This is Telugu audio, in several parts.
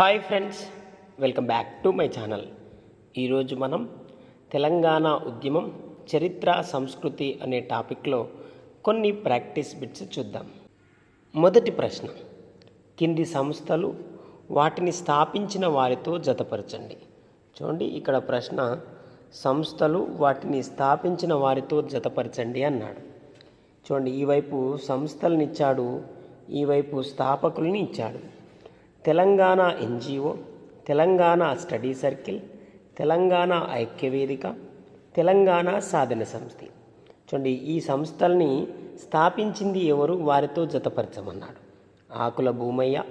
Hi friends welcome back to my channel. ఈరోజు మనం తెలంగాణ ఉద్యమం చరిత్ర సంస్కృతి అనే టాపిక్లో కొన్ని ప్రాక్టీస్ బిట్స్ చూద్దాం. మొదటి ప్రశ్న కింది సంస్థలు వాటిని స్థాపించిన వారితో జతపరచండి. చూడండి ఇక్కడ ప్రశ్న సంస్థలు వాటిని స్థాపించిన వారితో జతపరచండి అన్నాడు. చూడండి ఈ వైపు సంస్థలను ఇచ్చాడు ఈ వైపు స్థాపకుల్ని ఇచ్చాడు. Telangana NGO Telangana study circle Telangana ఐక్యవేదిక తెలంగాణ సాధన సంస్థ. చూడండి ఈ సంస్థల్ని స్థాపించింది ఎవరు? వారితో జతపరచమన్నాడు. Akula Bhoomaiah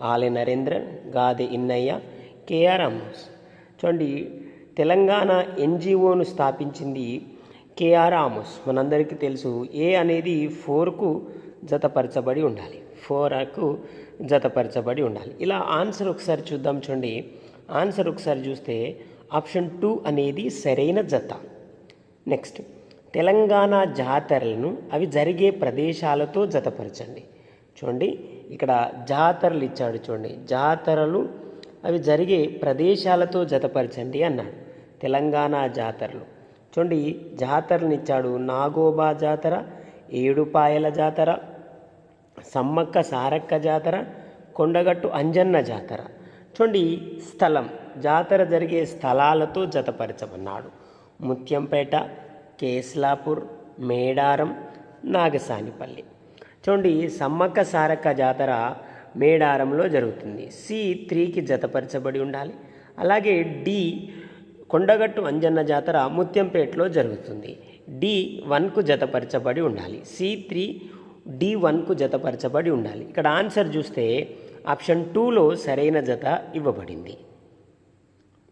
Ale Narendran Gade Innaiah KR Amos. చూడండి తెలంగాణ ఎన్జిఓను స్థాపించింది కేఆర్ ఆమోస్ మనందరికీ తెలుసు ఏ అనేది ఫోర్కు జతపరచబడి ఉండాలి. ఫోర్కు జతపరచబడి ఉండాలి. ఇలా ఆన్సర్ ఒకసారి చూద్దాం చూడండి. ఆన్సర్ ఒకసారి చూస్తే ఆప్షన్ టూ అనేది సరైన జత. నెక్స్ట్ తెలంగాణ జాతరలను అవి జరిగే ప్రదేశాలతో జతపరచండి. చూడండి ఇక్కడ జాతరలు ఇచ్చాడు చూడండి. జాతరలు అవి జరిగే ప్రదేశాలతో జతపరచండి అన్నాడు. తెలంగాణ జాతరలు. చూడండి జాతరలు ఇచ్చాడు నాగోబా జాతర ఏడుపాయల జాతర సమ్మక్క సారక్క జాతర కొండగట్టు అంజన్న జాతర. చూడండి స్థలం జాతర జరిగే స్థలాలతో జతపరచమన్నాడు ముత్యంపేట కేస్లాపూర్ మేడారం నాగసానిపల్లి. చూడండి సమ్మక్క సారక్క జాతర మేడారంలో జరుగుతుంది. సి త్రీకి జతపరచబడి ఉండాలి. అలాగే డి కొండగట్టు అంజన్న జాతర ముత్యంపేటలో జరుగుతుంది. డి వన్కు జతపరచబడి ఉండాలి. సి త్రీ డి వన్కు జతపరచబడి ఉండాలి. ఇక్కడ ఆన్సర్ చూస్తే ఆప్షన్ టూలో సరైన జత ఇవ్వబడింది.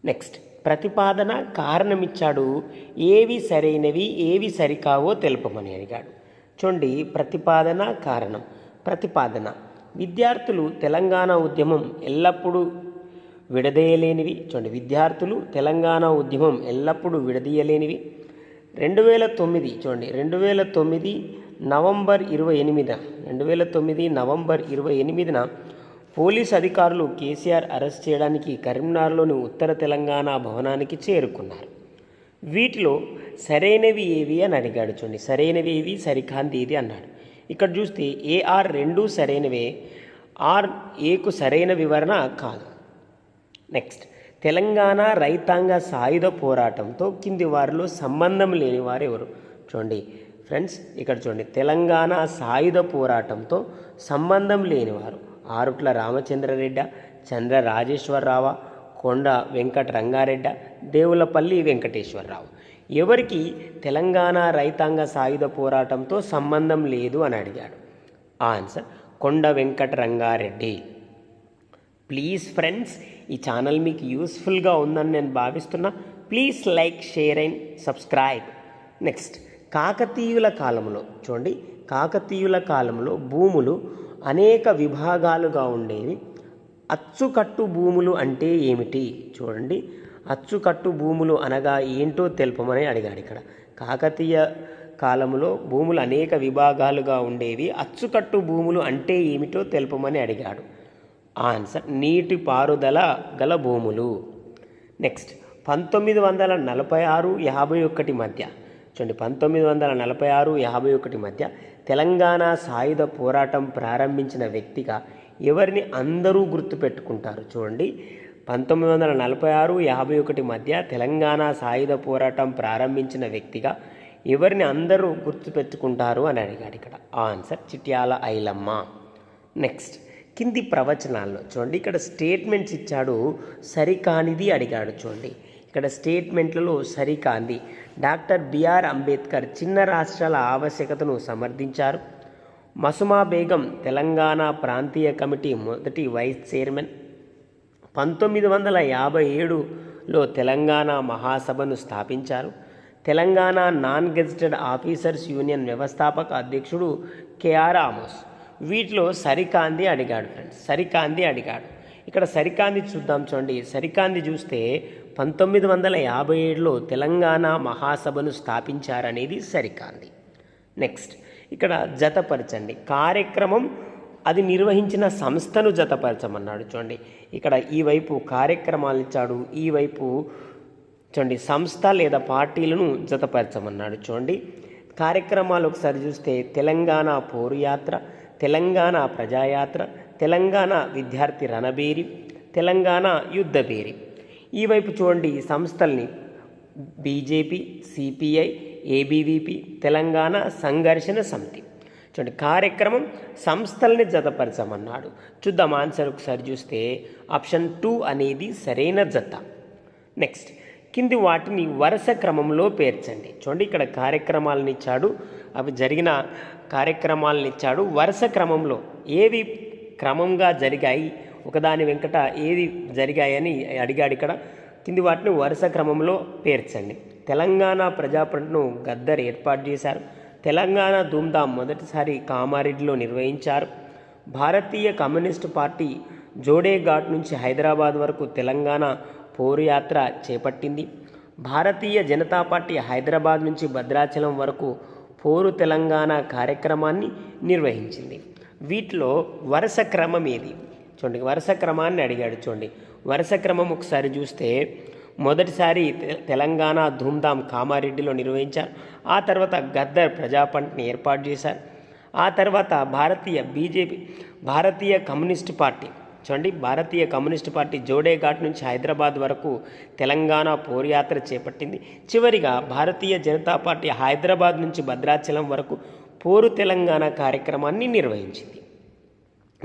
నెక్స్ట్ ప్రతిపాదన కారణమిచ్చాడు. ఏవి సరైనవి ఏవి సరికావో తెలుపమని అడిగాడు. చూడండి ప్రతిపాదన కారణం. ప్రతిపాదన విద్యార్థులు తెలంగాణ ఉద్యమం ఎల్లప్పుడూ విడదీయలేనివి. చూడండి విద్యార్థులు తెలంగాణ ఉద్యమం ఎల్లప్పుడూ విడదీయలేనివి. రెండు వేల తొమ్మిది చూడండి రెండు వేల తొమ్మిది నవంబర్ ఇరవై ఎనిమిదిన రెండు వేల తొమ్మిది నవంబర్ ఇరవై ఎనిమిదిన పోలీస్ అధికారులు కేసీఆర్ అరెస్ట్ చేయడానికి కరీంనగర్లోని ఉత్తర తెలంగాణ భవనానికి చేరుకున్నారు. వీటిలో సరైనవి ఏవి అని అడిగాడు చూడండి. సరైనవి ఏవి? సరికాంతి ఇది అన్నాడు. ఇక్కడ చూస్తే ఏఆర్ రెండు సరైనవే ఆర్ ఏకు సరైన వివరణ కాదు. నెక్స్ట్ తెలంగాణ రైతాంగ సాయుధ పోరాటంతో కింది వారిలో సంబంధం లేని వారు ఎవరు? చూడండి. ఫ్రెండ్స్ ఇక్కడ చూడండి. తెలంగాణ సాయుధ పోరాటంతో సంబంధం లేనివారు. ఆరుట్ల రామచంద్రరెడ్డ చంద్ర రాజేశ్వరరావ కొండ వెంకట రంగారెడ్డ దేవులపల్లి వెంకటేశ్వరరావు. ఎవరికి? తెలంగాణ రైతాంగ సాయుధ పోరాటంతో సంబంధం లేదు అని అడిగాడు. Answer Konda Venkata Rangareddy please friends ఈ ఛానల్ మీకు యూస్ఫుల్గా ఉందని నేను భావిస్తున్నా. Please like share and subscribe. Next. కాకతీయుల కాలంలో చూడండి కాకతీయుల కాలంలో భూములు అనేక విభాగాలుగా ఉండేవి. అచ్చుకట్టు భూములు అంటే ఏమిటి? చూడండి అచ్చుకట్టు భూములు అనగా ఏంటో తెలుపమని అడిగాడు ఇక్కడ. కాకతీయ కాలంలో భూములు అనేక విభాగాలుగా ఉండేవి. అచ్చుకట్టు భూములు అంటే ఏమిటో తెలుపమని అడిగాడు. ఆన్సర్ నీటి పారుదల గల భూములు. నెక్స్ట్ పంతొమ్మిది వందల నలభై ఆరు యాభై ఒకటి మధ్య చూడండి పంతొమ్మిది వందల నలభై ఆరు యాభై ఒకటి మధ్య తెలంగాణ సాయుధ పోరాటం ప్రారంభించిన వ్యక్తిగా ఎవరిని అందరూ గుర్తుపెట్టుకుంటారు చూడండి పంతొమ్మిది వందల నలభై ఆరు యాభై ఒకటి మధ్య తెలంగాణ సాయుధ పోరాటం ప్రారంభించిన వ్యక్తిగా ఎవరిని అందరూ గుర్తుపెట్టుకుంటారు అని అడిగాడు ఇక్కడ. ఆన్సర్ చిట్యాల ఐలమ్మ. నెక్స్ట్ కింది ప్రవచనాల్లో చూడండి ఇక్కడ స్టేట్మెంట్స్ ఇచ్చాడు సరికానిది అడిగాడు చూడండి. ఇక్కడ స్టేట్మెంట్లలో సరికాంది. డాక్టర్ బిఆర్ అంబేద్కర్ చిన్న రాష్ట్రాల ఆవశ్యకతను సమర్థించారు. మసుమా బేగం తెలంగాణ ప్రాంతీయ కమిటీ మొదటి వైస్ చైర్మన్. పంతొమ్మిది వందల యాభై ఏడులో తెలంగాణ మహాసభను స్థాపించారు. Telangana non gazetted officers union వ్యవస్థాపక అధ్యక్షుడు కేఆర్ ఆమోస్. వీటిలో సరికాంది అడిగాడు ఫ్రెండ్స్. సరికాంది అడిగాడు. ఇక్కడ సరికాంది చూద్దాం చూడండి. సరికాంది చూస్తే పంతొమ్మిది వందల యాభై ఏడులో తెలంగాణ మహాసభను స్థాపించారనేది సరికాంది. నెక్స్ట్ ఇక్కడ జతపరచండి. కార్యక్రమం అది నిర్వహించిన సంస్థను జతపరచమన్నాడు. చూడండి ఇక్కడ ఈ వైపు కార్యక్రమాలు ఇచ్చాడు ఈ వైపు చూడండి సంస్థ లేదా పార్టీలను జతపరచమన్నాడు. చూడండి కార్యక్రమాలు ఒకసారి చూస్తే తెలంగాణ పోరుయాత్ర తెలంగాణ ప్రజాయాత్ర తెలంగాణ విద్యార్థి రణబేరి తెలంగాణ యుద్ధబేరి ఈ వైపు చూడండి సంస్థల్ని. బీజేపీ సిపిఐ ఏబీవీపీ తెలంగాణ సంఘర్షణ సమితి. చూడండి కార్యక్రమం సంస్థల్ని జతపరచమన్నాడు. చూద్దాం ఆన్సర్ ఒకసారి చూస్తే ఆప్షన్ టూ అనేది సరైన జత. నెక్స్ట్ కింది వాటిని వరుస క్రమంలో పేర్చండి. చూడండి ఇక్కడ కార్యక్రమాలను ఇచ్చాడు అవి జరిగిన కార్యక్రమాలను ఇచ్చాడు. వరుస క్రమంలో ఏవి క్రమంగా జరిగాయి? ఒకదాని వెంకట ఏది జరిగాయని అడిగాడు ఇక్కడ. కింది వాటిని వరుస క్రమంలో పేర్చండి. తెలంగాణ ప్రజాప్రతిను గద్దర్ ఏర్పాటు చేశారు. తెలంగాణ ధూమ్ధాం మొదటిసారి కామారెడ్డిలో నిర్వహించారు. భారతీయ కమ్యూనిస్టు పార్టీ జోడే ఘాట్ నుంచి హైదరాబాద్ వరకు తెలంగాణ పోరుయాత్ర చేపట్టింది. భారతీయ జనతా పార్టీ హైదరాబాద్ నుంచి భద్రాచలం వరకు పోరు తెలంగాణ కార్యక్రమాన్ని నిర్వహించింది. వీటిలో వరుస క్రమం ఏది? చూడండి వరుస క్రమాన్ని అడిగాడు చూడండి. వరుస క్రమం ఒకసారి చూస్తే మొదటిసారి తె- తెలంగాణ ధూమ్ధాం కామారెడ్డిలో నిర్వహించారు. ఆ తర్వాత గద్దర్ ప్రజాపంట్ని ఏర్పాటు చేశారు. ఆ తర్వాత Bharatiya BJP Bharatiya communist party చూడండి భారతీయ కమ్యూనిస్ట్ పార్టీ జోడేఘాట్ నుంచి హైదరాబాద్ వరకు తెలంగాణ పోరుయాత్ర చేపట్టింది. చివరిగా భారతీయ జనతా పార్టీ హైదరాబాద్ నుంచి భద్రాచలం వరకు పోరు తెలంగాణ కార్యక్రమాన్ని నిర్వహించింది.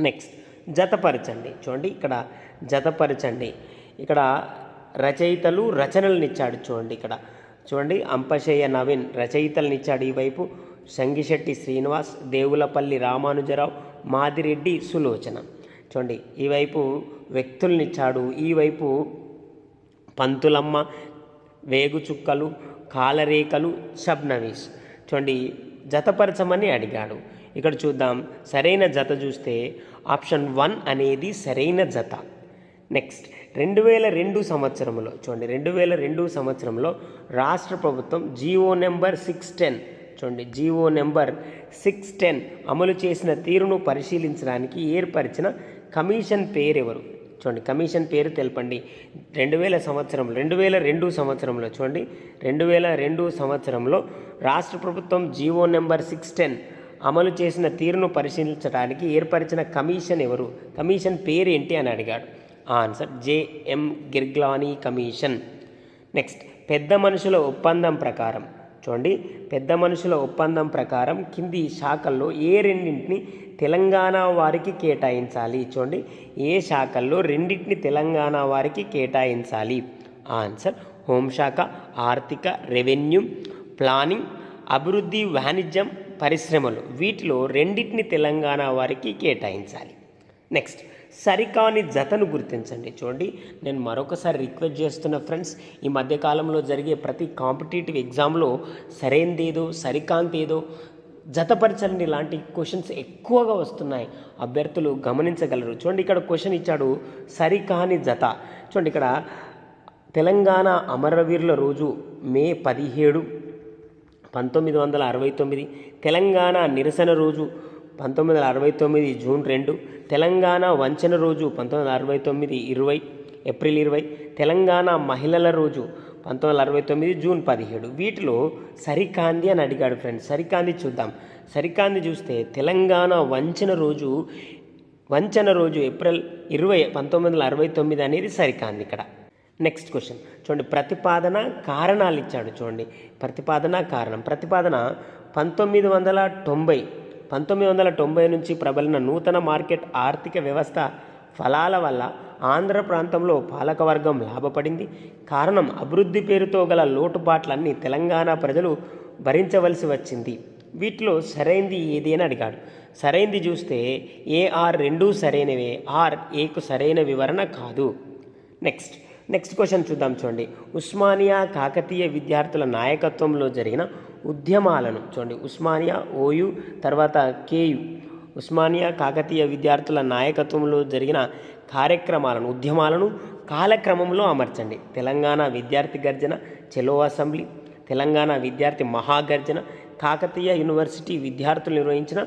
నెక్స్ట్ జతపరచండి. చూడండి ఇక్కడ జతపరచండి. ఇక్కడ రచయితలు రచనలను ఇచ్చాడు చూడండి ఇక్కడ. చూడండి అంపశయ్య నవీన్ రచయితలను ఇచ్చాడు సంగిశెట్టి శ్రీనివాస్ దేవులపల్లి రామానుజరావు మాదిరెడ్డి సులోచన. చూడండి ఈ వైపు ఈవైపు ఈ వైపు పంతులమ్మ వేగుచుక్కలు కాలరేఖలు షబ్నవీస్. చూడండి జతపరచమని అడిగాడు. ఇక్కడ చూద్దాం. సరైన జత చూస్తే ఆప్షన్ వన్ అనేది సరైన జత. నెక్స్ట్ రెండు వేల రెండు సంవత్సరంలో చూడండి రెండు వేల రెండు సంవత్సరంలో రాష్ట్ర ప్రభుత్వం జీవో నెంబర్ సిక్స్ టెన్ చూడండి జీవో నెంబర్ సిక్స్ టెన్ అమలు చేసిన తీరును పరిశీలించడానికి ఏర్పరిచిన కమిషన్ పేరెవరు? చూడండి కమిషన్ పేరు తెలపండి. రెండు వేల సంవత్సరం రెండు వేల రెండు సంవత్సరంలో చూడండి రెండు వేల రెండు సంవత్సరంలో రాష్ట్ర ప్రభుత్వం జీవో నెంబర్ సిక్స్ టెన్ అమలు చేసిన తీరును పరిశీలించడానికి ఏర్పరిచిన కమిషన్ ఎవరు? కమిషన్ పేరు ఏంటి అని అడిగాడు. Answer JM Girglani commission. Next పెద్ద మనుషుల ఒప్పందం ప్రకారం. చూడండి పెద్ద మనుషుల ఒప్పందం ప్రకారం కింది శాఖల్లో ఏ రెండింటిని తెలంగాణ వారికి కేటాయించాలి? చూడండి ఏ శాఖల్లో రెండింటిని తెలంగాణ వారికి కేటాయించాలి? ఆన్సర్ హోంశాఖ ఆర్థిక రెవెన్యూ ప్లానింగ్ అభివృద్ధి వాణిజ్యం పరిశ్రమలు. వీటిలో రెండింటిని తెలంగాణ వారికి కేటాయించాలి. నెక్స్ట్ సరికాని జతను గుర్తించండి. చూడండి నేను మరొకసారి రిక్వెస్ట్ చేస్తున్న ఫ్రెండ్స్ ఈ మధ్యకాలంలో జరిగే ప్రతి కాంపిటేటివ్ ఎగ్జామ్లో సరైనదేదో సరికాంతేదో జతపరచండి లాంటి క్వశ్చన్స్ ఎక్కువగా వస్తున్నాయి. అభ్యర్థులు గమనించగలరు. చూడండి ఇక్కడ క్వశ్చన్ ఇచ్చాడు సరికాని జత. చూడండి ఇక్కడ తెలంగాణ అమరవీరుల రోజు మే పదిహేడు పంతొమ్మిది వందల అరవై తొమ్మిది తెలంగాణ నిరసన రోజు పంతొమ్మిది వందల అరవై తొమ్మిది జూన్ రెండు తెలంగాణ వంచన రోజు పంతొమ్మిది వందల అరవై తొమ్మిది ఇరవై ఏప్రిల్ ఇరవై తెలంగాణ మహిళల రోజు పంతొమ్మిది వందల అరవై తొమ్మిది జూన్ పదిహేడు వీటిలో సరికాంది అని అడిగాడు ఫ్రెండ్స్. సరికాంది చూద్దాం. సరికాంది చూస్తే తెలంగాణ వంచన రోజు వంచన రోజు ఏప్రిల్ ఇరవై పంతొమ్మిది వందల అరవై తొమ్మిది అనేది సరికాంది ఇక్కడ. నెక్స్ట్ క్వశ్చన్ చూడండి ప్రతిపాదన కారణాలు ఇచ్చాడు చూడండి ప్రతిపాదన కారణం. ప్రతిపాదన పంతొమ్మిది వందల తొంభై పంతొమ్మిది వందల తొంభై నుంచి ప్రబలిన నూతన మార్కెట్ ఆర్థిక వ్యవస్థ ఫలాల వల్ల ఆంధ్ర ప్రాంతంలో పాలకవర్గం లాభపడింది. కారణం అభివృద్ధి పేరుతో గల లోటుపాట్లన్నీ తెలంగాణ ప్రజలు భరించవలసి వచ్చింది. వీటిలో సరైంది ఏది అని అడిగాడు. సరైంది చూస్తే ఏఆర్ రెండూ సరైనవే ఆర్ ఏకు సరైన వివరణ కాదు. నెక్స్ట్ నెక్స్ట్ క్వశ్చన్ చూద్దాం చూడండి. ఉస్మానియా కాకతీయ విద్యార్థుల నాయకత్వంలో జరిగిన ఉద్యమాలను చూడండి. ఉస్మానియా ఓయు తర్వాత కేయు. ఉస్మానియా కాకతీయ విద్యార్థుల నాయకత్వంలో జరిగిన కార్యక్రమాలను ఉద్యమాలను కాలక్రమంలో అమర్చండి. తెలంగాణ విద్యార్థి గర్జన చెలో అసెంబ్లీ. తెలంగాణ విద్యార్థి మహాగర్జన కాకతీయ యూనివర్సిటీ విద్యార్థులు నిర్వహించిన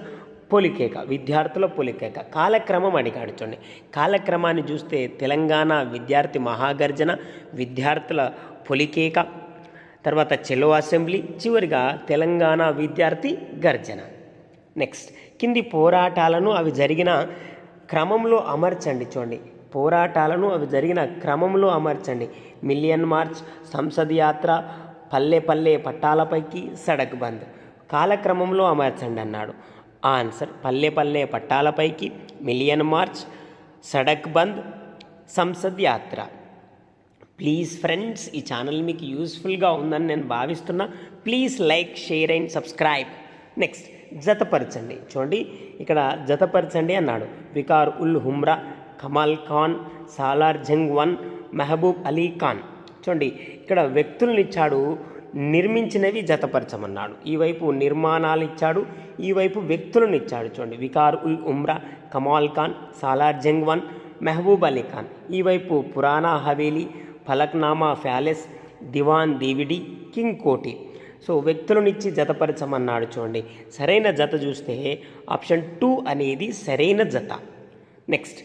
పొలికేక విద్యార్థుల పొలికేక. కాలక్రమం అడిగాడు చూడండి కాలక్రమాన్ని చూస్తే తెలంగాణ విద్యార్థి మహాగర్జన విద్యార్థుల పొలికేక తర్వాత చెలో అసెంబ్లీ చివరిగా తెలంగాణ విద్యార్థి గర్జన. నెక్స్ట్ కింది పోరాటాలను అవి జరిగిన క్రమంలో అమర్చండి చూడండి. పోరాటాలను అవి జరిగిన క్రమంలో అమర్చండి. మిలియన్ మార్చ్ సంసద్ యాత్ర పల్లె పల్లె పట్టాలపైకి సడక్ బంద్. కాలక్రమంలో అమర్చండి అన్నాడు. ఆన్సర్. పల్లె పల్లె పట్టాలపైకి million march Sadak Bandh Sansad Yatra. Please friends ఈ ఛానల్ మీకు యూస్ఫుల్గా ఉందని నేను భావిస్తున్నా. Please like share and subscribe. Next జతపరచండి. చూడండి ఇక్కడ జతపరచండి అన్నాడు. వికార్ ఉల్ హుమ్రా కమాల్ ఖాన్ సాలార్ జంగ్ వన్ మెహబూబ్ అలీ ఖాన్. చూడండి ఇక్కడ వ్యక్తులను ఇచ్చాడు నిర్మించినవి జతపరచమన్నాడు. ఈ వైపు నిర్మాణాలు ఇచ్చాడు ఈ వైపు వ్యక్తులను ఇచ్చాడు చూడండి. వికార్ ఉల్ ఉమ్రా కమాల్ ఖాన్ సాలార్ జంగ్వన్ మెహబూబ్ అలీ ఖాన్. ఈ వైపు Purana Haveli Falaknuma palace Diwan Deodi King Koti. So వ్యక్తులనిచ్చి జతపరచమన్నాడు చూడండి. సరైన జత చూస్తే ఆప్షన్ టూ అనేది సరైన జత. నెక్స్ట్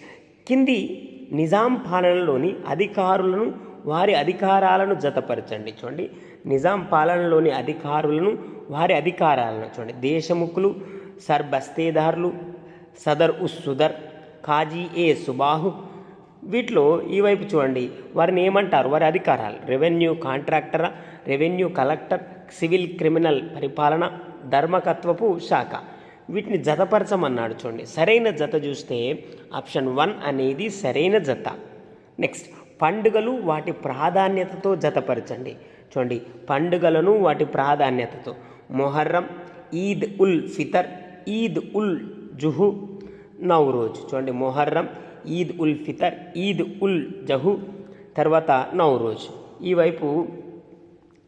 కింది నిజాం పాలనలోని అధికారులను వారి అధికారాలను జతపరచండి. చూడండి నిజాం పాలనలోని అధికారులను వారి అధికారాలను చూడండి. దేశముఖులు సర్ బస్తీదారులు సదర్ ఉస్ సుదర్ కాజీ ఏ సుబాహు వీటిలో ఈ వైపు చూడండి. వారిని ఏమంటారు? వారి అధికారాలు. రెవెన్యూ కాంట్రాక్టరా? రెవెన్యూ కలెక్టర్ సివిల్ క్రిమినల్ పరిపాలన ధర్మకత్వపు శాఖ. వీటిని జతపరచమన్నాడు చూడండి. సరైన జత చూస్తే ఆప్షన్ వన్ అనేది సరైన జత. నెక్స్ట్ పండుగలు వాటి ప్రాధాన్యతతో జతపరచండి. చూడండి పండుగలను వాటి ప్రాధాన్యతతో. మొహర్రం ఈద్ ఉల్ ఫితర్ ఈద్ ఉల్ జుహు నవరోజ్. చూడండి మొహర్రం ఈద్ ఉల్ ఫితర్ ఈద్ ఉల్ జహు తర్వాత నవరోజ్. ఈ వైపు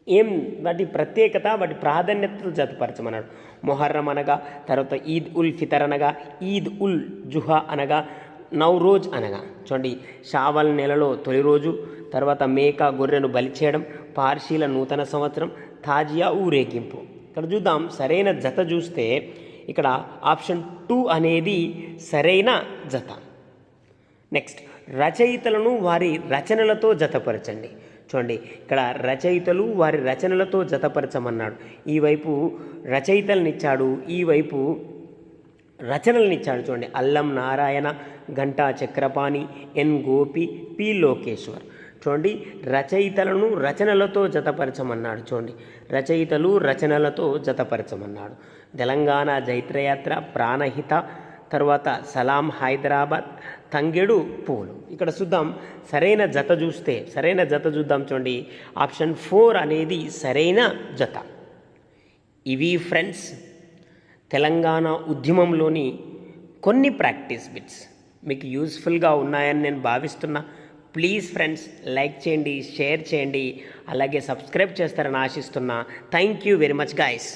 ఏం వాటి ప్రత్యేకత వాటి ప్రాధాన్యతతో జతపరచమన్నాడు. మొహర్రం అనగా తర్వాత ఈద్ ఉల్ ఫితర్ అనగా ఈద్ ఉల్ జుహా అనగా నవరోజ్ అనగా. చూడండి షావల్ నెలలో తొలి రోజు తర్వాత మేక గొర్రెను బలి చేయడం పార్షీల నూతన సంవత్సరం తాజియా ఊరేగింపు. ఇక్కడ చూద్దాం సరైన జత చూస్తే ఇక్కడ ఆప్షన్ టూ అనేది సరైన జత. నెక్స్ట్ రచయితలను వారి రచనలతో జతపరచండి. చూడండి ఇక్కడ రచయితలు వారి రచనలతో జతపరచమన్నాడు. ఈ వైపు రచయితలనిచ్చాడు ఈ వైపు రచనలనిచ్చాడు చూడండి. Allam Narayana Ganta Chakrapani N Gopi P Lokeshwar. చూడండి రచయితలను రచనలతో జతపరచమన్నాడు చూడండి. రచయితలు రచనలతో జతపరచమన్నాడు. తెలంగాణ జైత్రయాత్ర ప్రాణహిత తర్వాత సలాం హైదరాబాద్ తంగెడు పూలు. ఇక్కడ చూద్దాం సరైన జత చూస్తే సరైన జత చూద్దాం చూడండి. ఆప్షన్ ఫోర్ అనేది సరైన జత. ఇవి ఫ్రెండ్స్ తెలంగాణ ఉద్యమంలోని కొన్ని ప్రాక్టీస్ బిట్స్ మీకు యూస్ఫుల్గా ఉన్నాయని నేను భావిస్తున్నా. ప్లీజ్ ఫ్రెండ్స్ లైక్ చేయండి షేర్ చేయండి అలాగే సబ్స్క్రైబ్ చేస్తారని ఆశిస్తున్నా. Thank you very much guys